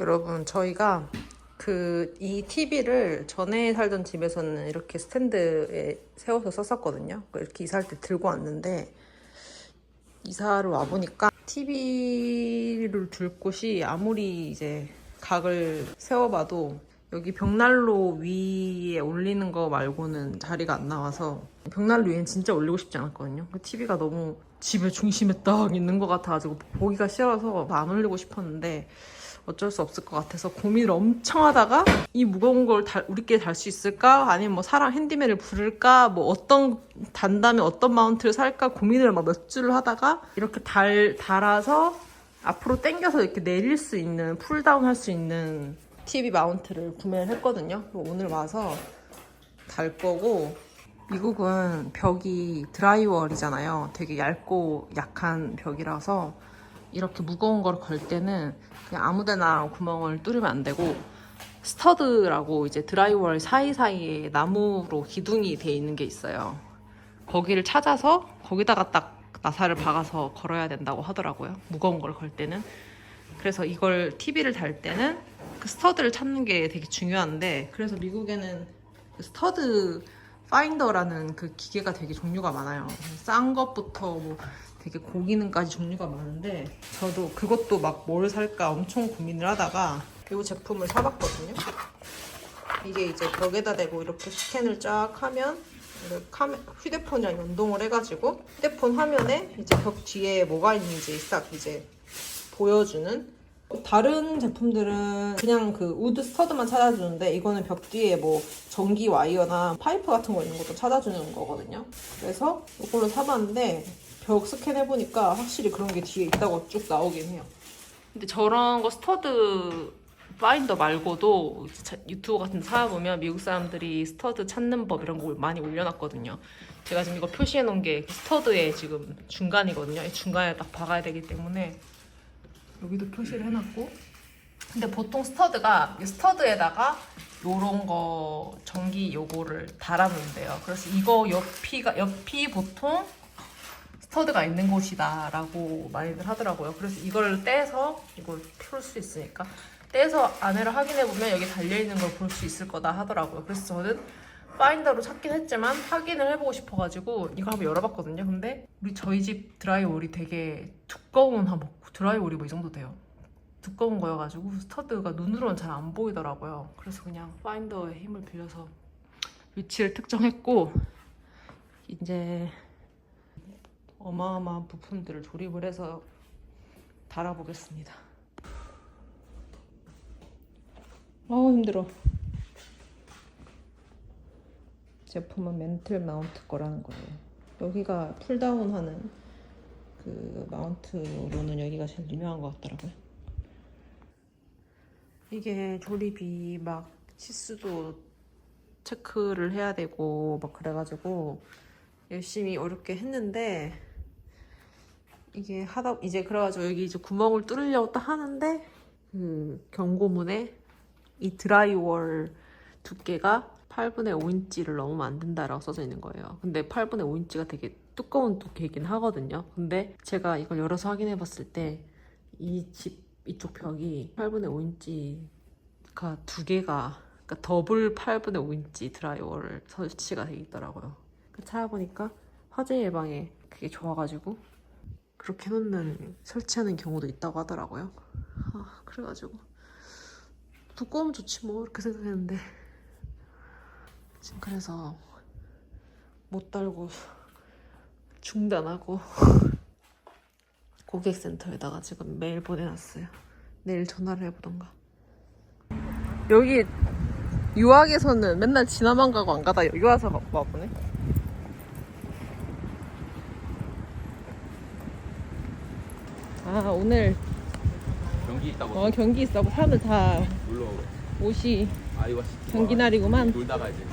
여러분 저희가 그 이 TV를 전에 살던 집에서는 이렇게 스탠드에 세워서 썼었거든요. 이렇게 이사할 때 들고 왔는데 이사를 와 보니까 TV를 둘 곳이 아무리 이제 각을 세워봐도 여기 벽난로 위에 올리는 거 말고는 자리가 안 나와서 벽난로 위엔 진짜 올리고 싶지 않았거든요. 그 TV가 너무 집의 중심에 딱 있는 것 같아가지고 보기가 싫어서 안 올리고 싶었는데 어쩔 수 없을 것 같아서 고민을 엄청 하다가 이 무거운 걸 달- 우리끼리 달 수 있을까? 아니면 뭐 사람 핸디맨을 부를까? 뭐 어떤 단다면 어떤 마운트를 살까? 고민을 막 몇 주를 하다가 이렇게 달, 달아서 앞으로 당겨서 이렇게 내릴 수 있는 풀다운 할 수 있는 TV 마운트를 구매를 했거든요. 오늘 와서 달 거고 미국은 벽이 드라이월이잖아요. 되게 얇고 약한 벽이라서 이렇게 무거운 걸 걸 때는 그냥 아무데나 구멍을 뚫으면 안 되고 스터드라고 이제 드라이월 사이사이에 나무로 기둥이 돼 있는 게 있어요. 거기를 찾아서 거기다가 딱 나사를 박아서 걸어야 된다고 하더라고요. 무거운 걸 걸 때는. 그래서 이걸 TV를 달 때는 그 스터드를 찾는 게 되게 중요한데 그래서 미국에는 그 스터드 파인더라는 그 기계가 되게 종류가 많아요. 싼 것부터 뭐 되게 고기능까지 종류가 많은데 저도 그것도 막 뭘 살까 엄청 고민을 하다가 이 제품을 사봤거든요. 이게 이제 벽에다 대고 이렇게 스캔을 쫙 하면 휴대폰이랑 연동을 해가지고 휴대폰 화면에 이제 벽 뒤에 뭐가 있는지 싹 이제 보여주는 다른 제품들은 그냥 그 우드 스터드만 찾아주는데 이거는 벽 뒤에 뭐 전기 와이어나 파이프 같은 거 있는 것도 찾아주는 거거든요. 그래서 이걸로 사봤는데 벽 스캔해보니까 확실히 그런 게 뒤에 있다고 쭉 나오긴 해요. 근데 저런 거 스터드 파인더 말고도 유튜브 같은 데 찾아보면 미국 사람들이 스터드 찾는 법 이런 거 많이 올려놨거든요. 제가 지금 이거 표시해 놓은 게 스터드의 지금 중간이거든요. 이 중간에 딱 박아야 되기 때문에 여기도 표시를 해놨고 근데 보통 스터드가 이 스터드에다가 요런 거 전기 요거를 달아놓는데요. 그래서 이거 옆이가 옆이 보통 스터드가 있는 곳이다 라고 많이들 하더라고요. 그래서 이걸 떼서 이걸 풀 수 있으니까 떼서 안에를 확인해 보면 여기 달려 있는 걸 볼 수 있을 거다 하더라고요. 그래서 저는 파인더로 찾긴 했지만 확인을 해보고 싶어가지고 이거 한번 열어봤거든요. 근데 우리 저희 집 드라이월이 되게 두꺼운 한번 드라이월이 뭐 이 정도 돼요. 두꺼운 거여가지고 스터드가 눈으로는 잘 안 보이더라고요. 그래서 그냥 파인더의 힘을 빌려서 위치를 특정했고 이제 어마어마한 부품들을 조립을 해서 달아보겠습니다. 아우 힘들어. 제품은 멘틀 마운트 거라는 거예요. 여기가 풀다운하는 그 마운트로는 여기가 제일 유명한 것 같더라고요. 이게 조립이 막 치수도 체크를 해야 되고 막 그래가지고 열심히 어렵게 했는데 이게 하다 이제 그래가지고 여기 이제 구멍을 뚫으려고 딱 하는데 그 경고문에 이 드라이월 두께가 8분의 5인치를 넘으면 안 된다라고 써져 있는 거예요. 근데 8분의 5인치가 되게 두꺼운 두께이긴 하거든요. 근데 제가 이걸 열어서 확인해 봤을 때 이 집 이쪽 벽이 8분의 5인치가 두 개가 그러니까 더블 8분의 5인치 드라이월 설치가 돼 있더라고요. 그 찾아보니까 화재 예방에 그게 좋아가지고 그렇게 해놓는 설치하는 경우도 있다고 하더라고요. 아, 그래가지고 두꺼우면 좋지 뭐 이렇게 생각했는데 지금 그래서 못 달고 중단하고 고객센터에다가 지금 메일 보내놨어요. 내일 전화를 해보던가. 여기 유학에서는 맨날 지나만 가고 안 가다 여기 와서 와보네. 아 오늘 경기 있다고 어, 경기 있어. 사람들 다 놀러 옷이 아이와 시티 경기 날이구만. 놀다가 이제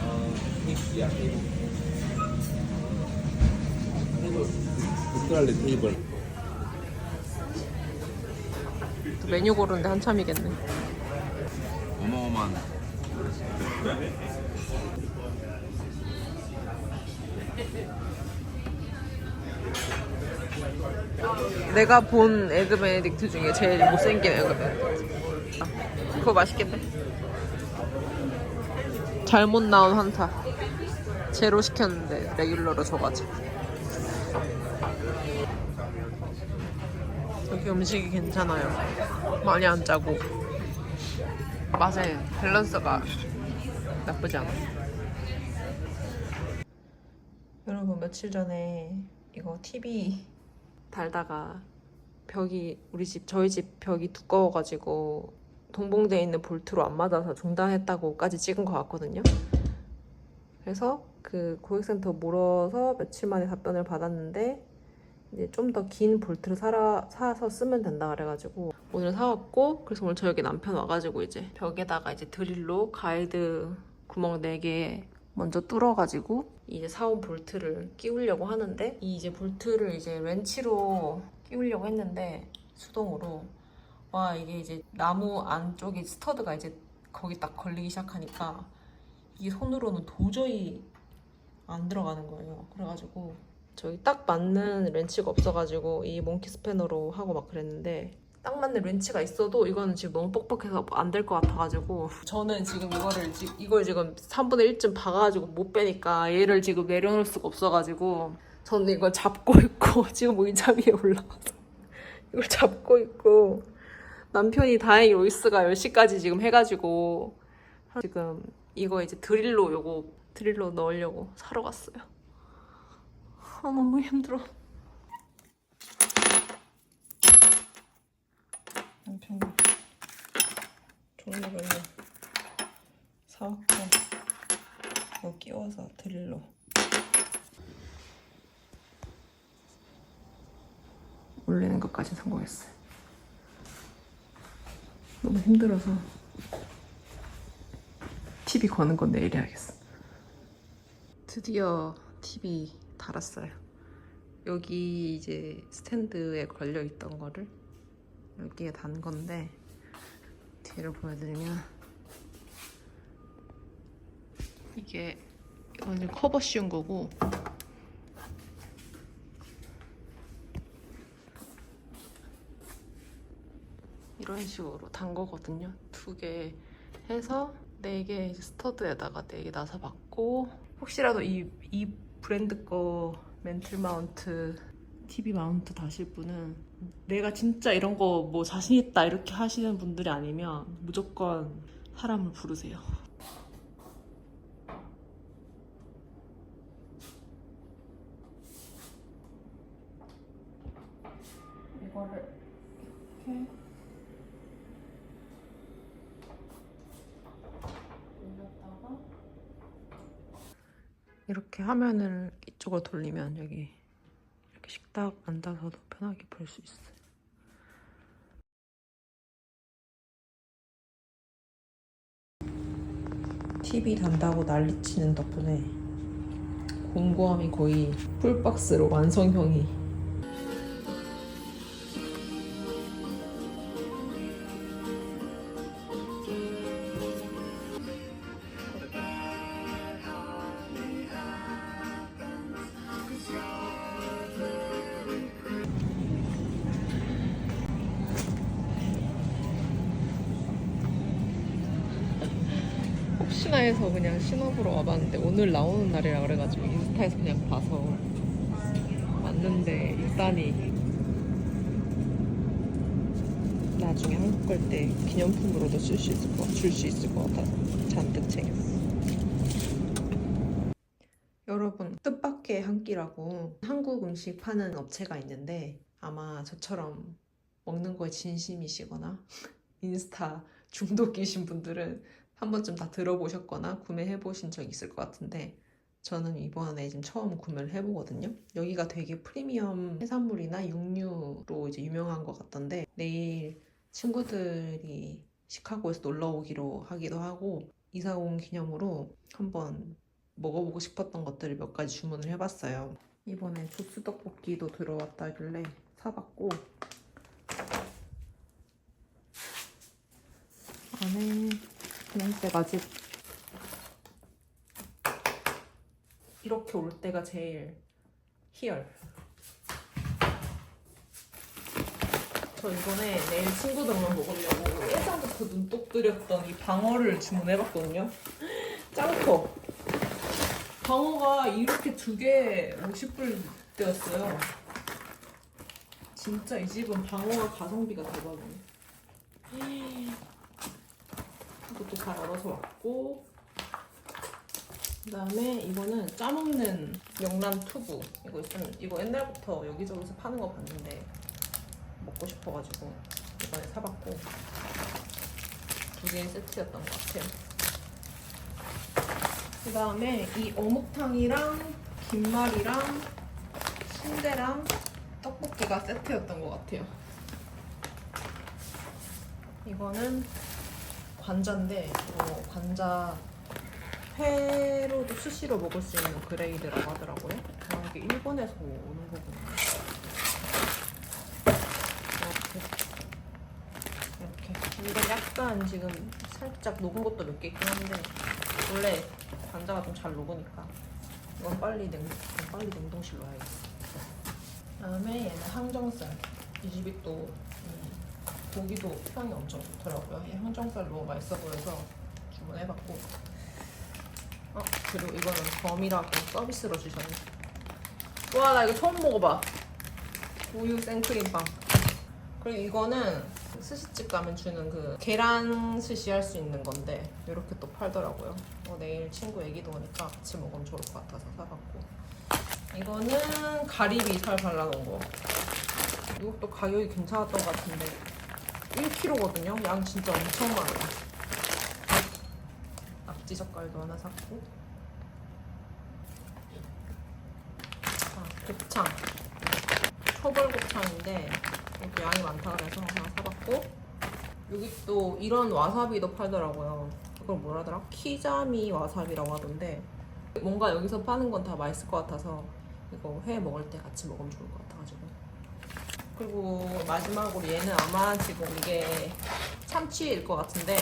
어, 야 테이블 테이블 테이블 또 메뉴 고르는데 한참이겠네. 어마어마한 내가 본 에그 베네딕트 중에 제일 못생긴 에그 베네딕트. 그거 맛있겠네. 잘못 나온 한타. 제로 시켰는데 레귤러로 줘가지고. 여기 음식이 괜찮아요. 많이 안 짜고 맛의 밸런스가 나쁘지 않아. 여러분 며칠 전에 이거 TV 달다가 벽이 우리 집 저희 집 벽이 두꺼워가지고 동봉돼 있는 볼트로 안 맞아서 중단했다고까지 찍은 것 같거든요. 그래서 그 고객센터 물어서 며칠 만에 답변을 받았는데 이제 좀 더 긴 볼트를 사라, 사서 쓰면 된다 그래가지고 오늘 사왔고 그래서 오늘 저녁에 남편 와가지고 이제 벽에다가 이제 드릴로 가이드 구멍 4개 먼저 뚫어가지고 이제 사온 볼트를 끼우려고 하는데 이 이제 볼트를 이제 렌치로 끼우려고 했는데 수동으로 와 이게 이제 나무 안쪽에 스터드가 이제 거기 딱 걸리기 시작하니까 이게 손으로는 도저히 안 들어가는 거예요. 그래가지고 저기 딱 맞는 렌치가 없어가지고 이 몽키 스패너로 하고 막 그랬는데 딱 맞는 렌치가 있어도 이거는 지금 너무 뻑뻑해서 안 될 것 같아가지고 저는 지금 이거를 지, 이걸 지금 3분의 1쯤 박아가지고 못 빼니까 얘를 지금 내려놓을 수가 없어가지고 저는 이걸 잡고 있고 지금 의자 위에 올라와서 이걸 잡고 있고 남편이 다행히 로이스가 10시까지 지금 해가지고 지금 이거 이제 드릴로 요거 드릴로 넣으려고 사러 갔어요. 아 너무 힘들어. 남편이 종류별로 사왔고 이거 끼워서 드릴로 올리는 것까지 성공했어요. 너무 힘들어서 TV 거는 건 내일 해야겠어. 드디어 TV 달았어요. 여기 이제 스탠드에 걸려 있던 거를 여기에 단 건데 뒤를 보여드리면 이게 이거는 커버 씌운 거고 이런 식으로 단 거거든요. 두 개 해서 네 개 스터드에다가 네 개 나사 받고 혹시라도 이, 이 브랜드 거 멘틀 마운트 TV 마운트 다실 분은 내가 진짜 이런 거 뭐 자신 있다 이렇게 하시는 분들이 아니면 무조건 사람을 부르세요. 이거를 이렇게 올렸다가 이렇게 화면을 이쪽으로 돌리면 여기 식탁 앉아서도 편하게 볼 수 있어요. TV 단다고 난리치는 덕분에 공고함이 거의 풀박스로 완성형이 혹시나 해서 그냥 신업으로 와봤는데 오늘 나오는 날이라 그래가지고 인스타에서 그냥 봐서 왔는데 입단이 나중에 한국 갈 때 기념품으로도 쓸 수 있을 것, 줄수 있을 것 같아서 잔뜩 챙겼어. 여러분, 뜻밖의 한 끼라고 한국 음식 파는 업체가 있는데 아마 저처럼 먹는 거에 진심이시거나 인스타 중독이신 분들은 한 번쯤 다 들어보셨거나 구매해 보신 적 있을 것 같은데 저는 이번에 지금 처음 구매를 해보거든요. 여기가 되게 프리미엄 해산물이나 육류로 이제 유명한 것 같던데 내일 친구들이 시카고에서 놀러 오기로 하기도 하고 이사 온 기념으로 한번 먹어보고 싶었던 것들을 몇 가지 주문을 해봤어요. 이번에 조스 떡볶이도 들어왔다길래 사봤고 안에 그냥색 아직 이렇게 올 때가 제일 희열 저 이번에 내일 친구들만 먹으려고 예전부터 눈독 들였던 이 방어를 주문해봤거든요. 짱커. 방어가 이렇게 두 개 50불대였어요. 진짜 이 집은 방어가 가성비가 대박이네. 열어서 왔고 그다음에 이거는 짜먹는 명란 투부 이거 있으면 이거 옛날부터 여기저기서 파는 거 봤는데 먹고 싶어가지고 이번에 사봤고 두 개의 세트였던 것 같아요. 그 다음에 이 어묵탕이랑 김말이랑 순대랑 떡볶이가 세트였던 것 같아요. 이거는 관자인데 이거 관자 회로도 스시로 먹을 수 있는 그레이드라고 하더라고요. 아, 이게 일본에서 오는 거구나. 이렇게. 이렇게. 이건 약간 지금 살짝 녹은 것도 몇 개 있긴 한데 원래 관자가 좀 잘 녹으니까 이건 빨리 냉 이건 빨리 냉동실 넣어야겠어. 그다음에 얘는 항정살. 이 집이 또이 고기도 향이 엄청 좋더라고요. 이 항정살 너무 맛있어 보여서 주문해봤고 어, 그리고 이거는 범이라고 서비스로 주셨네. 와, 나 이거 처음 먹어봐. 우유 생크림빵. 그리고 이거는 스시집 가면 주는 그 계란 스시 할 수 있는 건데 이렇게 또 팔더라고요. 어, 내일 친구 애기도 오니까 같이 먹으면 좋을 것 같아서 사봤고. 이거는 가리비 살 발라놓은 거. 이것도 가격이 괜찮았던 것 같은데 1kg거든요. 양 진짜 엄청 많아요. 낙지 젓갈도 하나 샀고 아, 곱창 초벌 곱창인데 이것도 양이 많다 그래서 하나 사봤고 여기 또 이런 와사비도 팔더라고요 그걸 뭐라 하더라? 키자미 와사비라고 하던데 뭔가 여기서 파는 건 다 맛있을 것 같아서 이거 회 먹을 때 같이 먹으면 좋을 것 같아가지고 그리고 마지막으로 얘는 아마 지금 이게 참치일 것 같은데.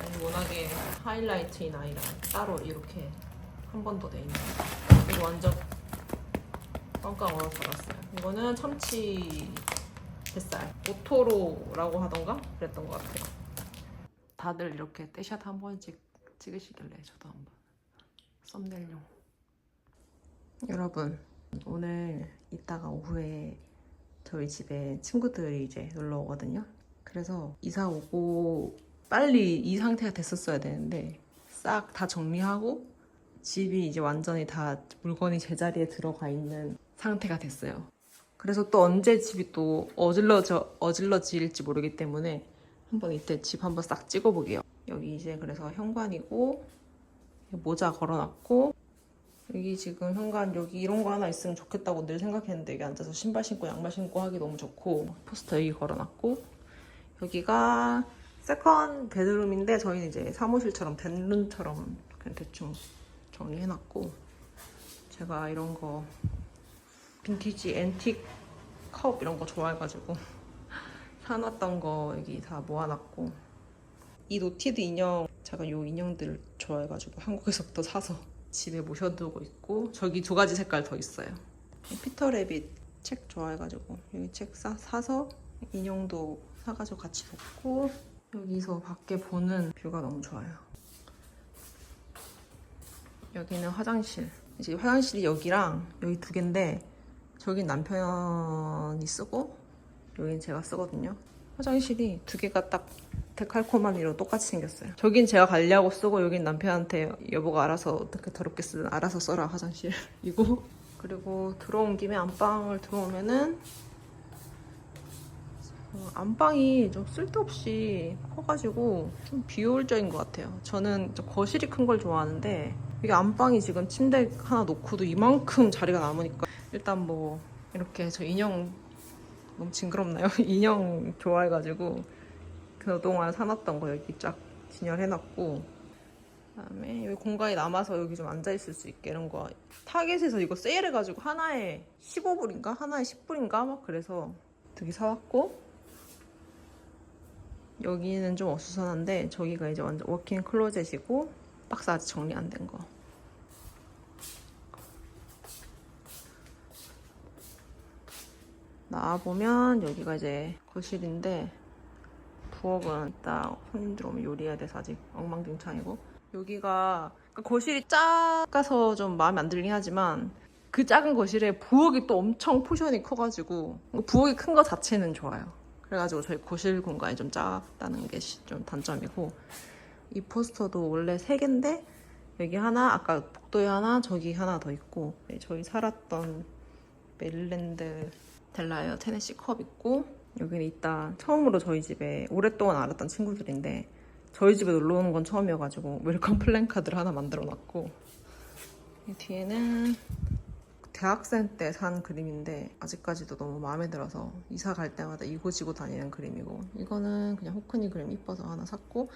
아니, 워낙에 하이라이트인 아이라 따로 이렇게 한 번 더 돼 있는 이거 완전 꽝꽝 얼어서 알았어요. 이거는 참치 뱃살 오토로라고 하던가 그랬던 것 같아요. 다들 이렇게 떼샷 한 번씩 찍으시길래 저도 한번 썸네일용 여러분 오늘 이따가 오후에 저희 집에 친구들이 이제 놀러 오거든요 그래서 이사 오고 빨리 이 상태가 됐었어야 되는데 싹 다 정리하고 집이 이제 완전히 다 물건이 제자리에 들어가 있는 상태가 됐어요. 그래서 또 언제 집이 또 어질러져 어질러질지 모르기 때문에 한번 이때 집 한번 싹 찍어보게요. 여기 이제 그래서 현관이고 모자 걸어놨고 여기 지금 현관 여기 이런 거 하나 있으면 좋겠다고 늘 생각했는데 여기 앉아서 신발 신고 양말 신고 하기 너무 좋고. 포스터 여기 걸어놨고. 여기가 세컨 베드룸인데 저희는 이제 사무실처럼 댄룸처럼 그냥 대충 정리해놨고. 제가 이런 거 빈티지 앤틱 컵 이런 거 좋아해가지고 사놨던 거 여기 다 모아놨고. 이 노티드 인형 제가 요 인형들 좋아해가지고 한국에서부터 사서 집에 모셔두고 있고 저기 두 가지 색깔 더 있어요 피터 레빗 책 좋아해가지고 여기 책 사, 사서 인형도 사가지고 같이 놓고 여기서 밖에 보는 뷰가 너무 좋아요 여기는 화장실. 이제 화장실이 여기랑 여기 두 개인데 저긴 남편이 쓰고 여긴 제가 쓰거든요. 화장실이 두 개가 딱 데칼코마니로 똑같이 생겼어요. 저긴 제가 관리하고 쓰고 여긴 남편한테 여보가 알아서 어떻게 더럽게 쓰든 알아서 써라 화장실이고 그리고 들어온 김에 안방을 들어오면은 어, 안방이 좀 쓸데없이 커가지고 좀 비효율적인 것 같아요. 저는 저 거실이 큰 걸 좋아하는데 이게 안방이 지금 침대 하나 놓고도 이만큼 자리가 남으니까 일단 뭐 이렇게 저 인형 너무 징그럽나요? 인형 좋아해가지고 그동안 사놨던 거 여기 쫙 진열해놨고 그다음에 여기 공간이 남아서 여기 좀 앉아있을 수 있게 이런 거 타겟에서 이거 세일해가지고 하나에 15불인가? 하나에 10불인가? 막 그래서 되게 사왔고 여기는 좀 어수선한데 저기가 이제 완전 워킹 클로zet이고 박스 아직 정리 안 된 거. 나와보면 여기가 이제 거실인데 부엌은 딱 손님들 오면 요리해야 돼서 아직 엉망진창이고 여기가 그러니까 거실이 작아서 좀 마음에 안 들긴 하지만 그 작은 거실에 부엌이 또 엄청 포션이 커가지고 부엌이 큰 거 자체는 좋아요. 그래가지고 저희 거실 공간이 좀 작다는 게 좀 단점이고 이 포스터도 원래 세 개인데 여기 하나, 아까 복도에 하나, 저기 하나 더 있고 네, 저희 살았던 메릴랜드 델라웨어 테네시 컵 있고 여기는 이따 처음으로 저희 집에 오랫동안 알았던 친구들인데 저희 집에 놀러 오는 건 처음이어가지고 웰컴 플랜카드를 하나 만들어놨고 이 뒤에는 대학생 때 산 그림인데 아직까지도 너무 마음에 들어서 이사 갈 때마다 이고 지고 다니는 그림이고 이거는 그냥 호크니 그림 이뻐서 하나 샀고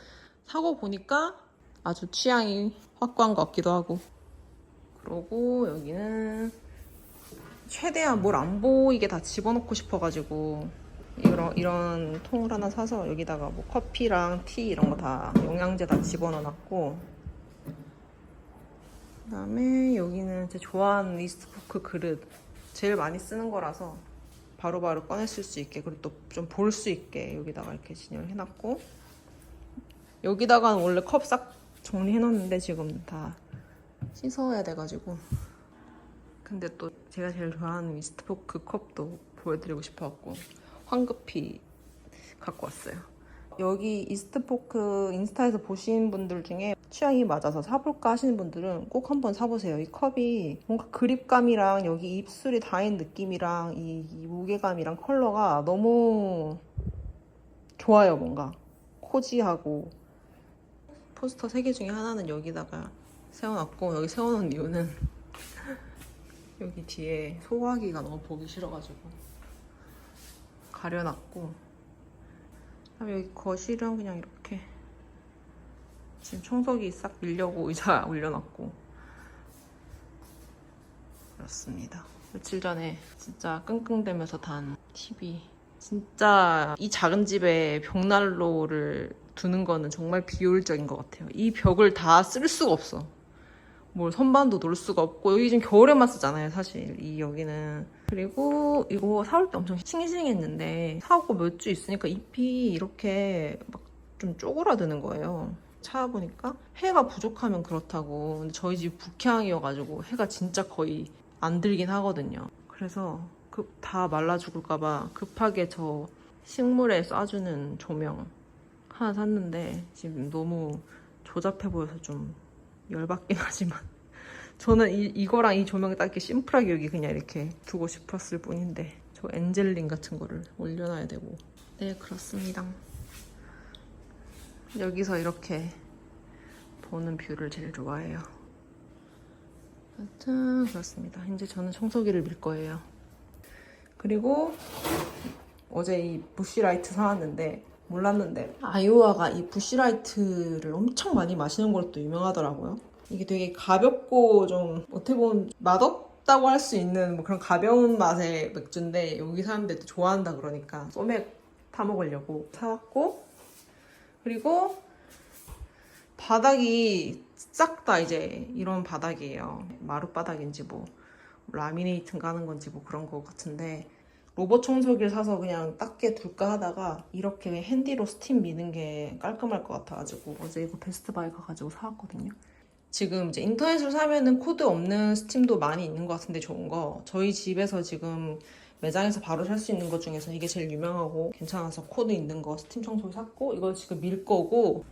사고 보니까 아주 취향이 확고한 것 같기도 하고. 그러고 여기는 최대한 뭘 안 보이게 다 집어넣고 싶어가지고 이런, 이런 통을 하나 사서 여기다가 뭐 커피랑 티 이런 거 다 영양제 다 집어넣어놨고 그다음에 여기는 제 좋아하는 리스트포크 그릇 제일 많이 쓰는 거라서 바로바로 쓸수 있게 그리고 또 좀 볼 수 있게 여기다가 이렇게 진열을 해놨고 여기다가는 원래 컵 싹 정리해 놓는데 지금 다 씻어야 돼가지고. 근데 또 제가 제일 좋아하는 미스트포크 컵도 보여드리고 싶어갖고 황급히 갖고 왔어요. 여기 이스트포크 인스타에서 보신 분들 중에 취향이 맞아서 사볼까 하시는 분들은 꼭 한번 사보세요. 이 컵이 뭔가 그립감이랑 여기 입술이 닿은 느낌이랑 이, 이 무게감이랑 컬러가 너무 좋아요. 뭔가 코지하고 포스터 3개 중에 하나는 여기다가 세워놨고 여기 세워놓은 이유는 여기 뒤에 소화기가 너무 보기 싫어가지고 가려놨고 그다음에 여기 거실은 그냥 이렇게 지금 청소기 싹 밀려고 의자 올려놨고 그렇습니다. 며칠 전에 진짜 끙끙대면서 단 TV. 진짜 이 작은 집에 벽난로를 두는 거는 정말 비효율적인 것 같아요. 이 벽을 다 쓸 수가 없어 뭘 선반도 놓을 수가 없고 여기 지금 겨울에만 쓰잖아요 사실 이 여기는. 그리고 이거 사올 때 엄청 싱싱했는데 사고 몇 주 있으니까 잎이 이렇게 막 좀 쪼그라드는 거예요. 찾아보니까 해가 부족하면 그렇다고. 근데 저희 집 북향이어가지고 해가 진짜 거의 안 들긴 하거든요. 그래서 급 다 말라 죽을까봐 급하게 저 식물에 쏴주는 조명 하나 샀는데 지금 너무 조잡해 보여서 좀 열받긴 하지만 저는 이, 이거랑 이 조명이 딱 이렇게 심플하게 여기 그냥 이렇게 두고 싶었을 뿐인데 저 엔젤링 같은 거를 올려놔야 되고. 네 그렇습니다. 여기서 이렇게 보는 뷰를 제일 좋아해요. 하여튼 그렇습니다. 이제 저는 청소기를 밀 거예요. 그리고 어제 이 부시라이트 사왔는데 몰랐는데 아이오아가 이 부시라이트를 엄청 많이 마시는 걸로 또 유명하더라고요. 이게 되게 가볍고 좀 어떻게 보면 맛없다고 할 수 있는 뭐 그런 가벼운 맛의 맥주인데 여기 사람들도 좋아한다 그러니까 소맥 타 먹으려고 사왔고 그리고 바닥이 싹 다 이제 이런 바닥이에요. 마루 바닥인지 뭐 라미네이트 가는 건지 뭐 그런 거 같은데 로봇 청소기를 사서 그냥 닦게 둘까 하다가 이렇게 핸디로 스팀 미는 게 깔끔할 것 같아가지고 어제 이거 베스트바이 가가지고 사왔거든요. 지금 이제 인터넷으로 사면은 코드 없는 스팀도 많이 있는 것 같은데 좋은 거 저희 집에서 지금 매장에서 바로 살 수 있는 것 중에서 이게 제일 유명하고 괜찮아서 코드 있는 거 스팀 청소기 샀고 이거 지금 밀 거고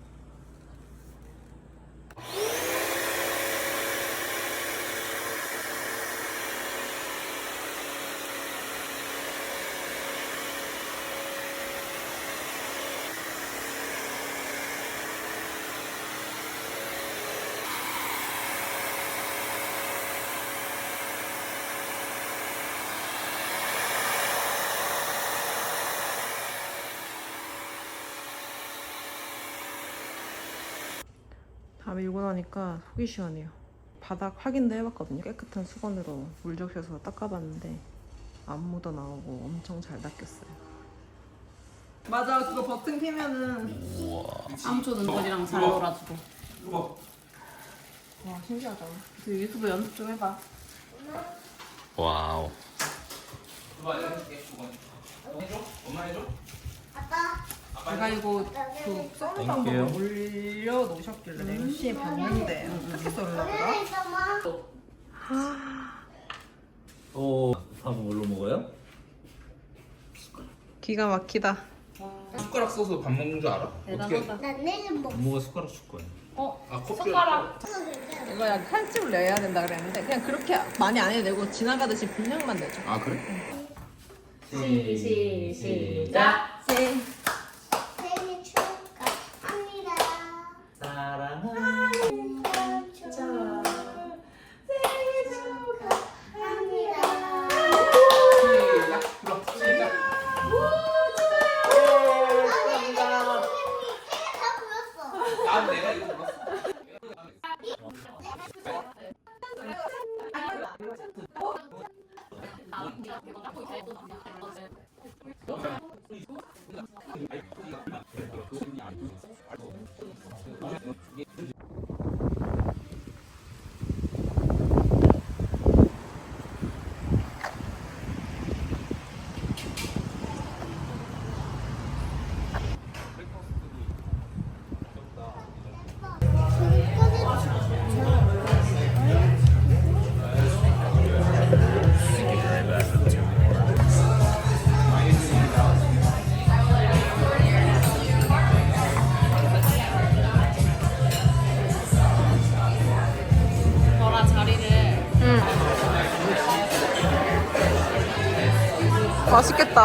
밀고 나니까 속이 시원해요. 바닥 확인도 해봤거든요. 깨끗한 수건으로 물 적셔서 닦아봤는데 안 묻어 나오고 엄청 잘 닦였어요. 맞아, 그거 버튼 키면은 암초 눈물이랑 잘 놀아주고. 와 신기하다. 그 유튜브 연습 좀 해봐. 와우. 알려줄게. 그건 엄마 해줘? 제가 이거 그 써는 방법을 올려 놓으셨길래 내가 열심히 봤는데 어떻게 썰려더라? 어, 밥 뭘로 먹어요? 기가 막히다. 숟가락 써서 밥 먹는 줄 알아? 어떻게? 난 내일 먹. 엄마가 숟가락 줄 거야. 아 커피. 숟가락. 이거 약간 칼집을 내야 된다 그랬는데 그냥 그렇게 많이 안 해도 되고 지나가듯이 분량만 내줘. 아 그래? 시, 시, 시작. 생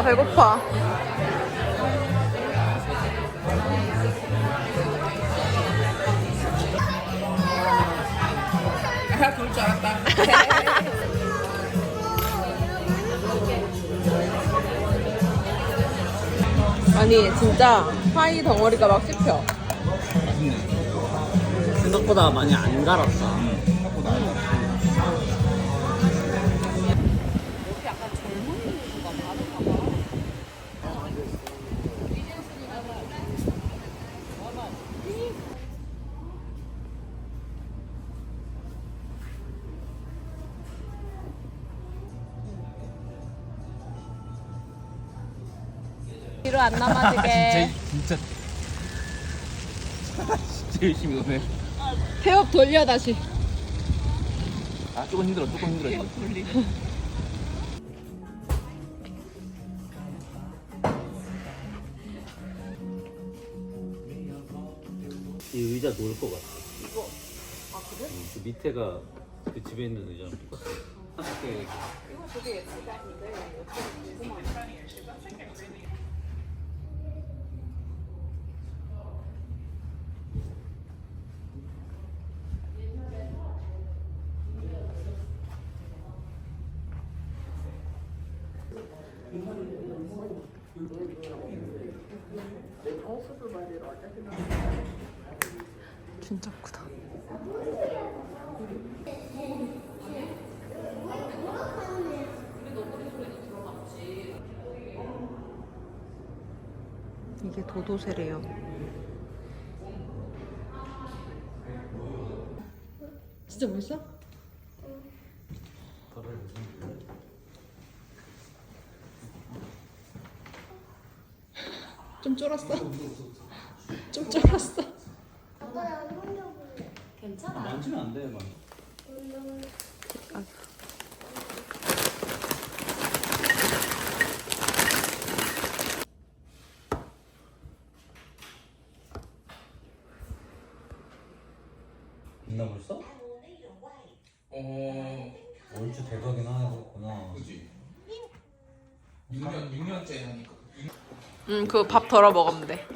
배고파. 그럴 줄 알았다. 아니 진짜 파이 덩어리가 막 씹혀. 생각보다 많이 안 갈았어. 뒤로 안 넘어지게. 진짜 진짜 열심히 노네. 태엽 돌려 다시. 아 조금 힘들어. 조금 힘들어. 이 의자 놓을 것 같아. 이거? 아, 그래? 그 밑에가 그 집에 있는 의자랑 똑같아. 함께. 진짜 크다. 이게 도도새래요. 진짜 멋있어? 좀 쫄았어? 좀 쫄았어? 만지면 안 돼, 만. 있나 벌써? 어 얼추 대박이나 하겠구나. 그지. 6년 6년째 하니까. 응, 그거 밥 덜어 먹으면 돼.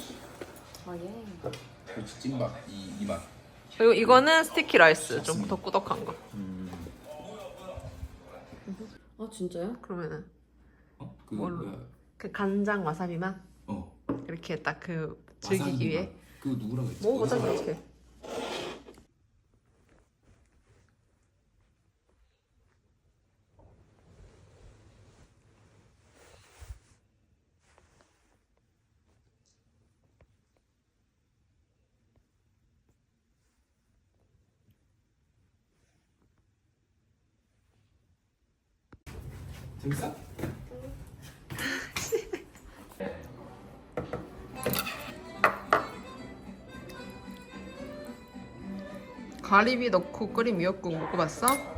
그렇지 찐밥 이, 이 맛. 그리고 이거는 스티키 라이스, 좀 더 꾸덕한 거. 아 진짜요? 그러면은 어? 그 뭘로? 뭐야? 그 간장 와사비 맛 어. 이렇게 딱그 와사비 즐기기 위해 맛. 그거 누구랑 했지? 먹어보자 어디서 그렇게. 재밌어? 가리비 넣고 끓인 미역국 먹어봤어?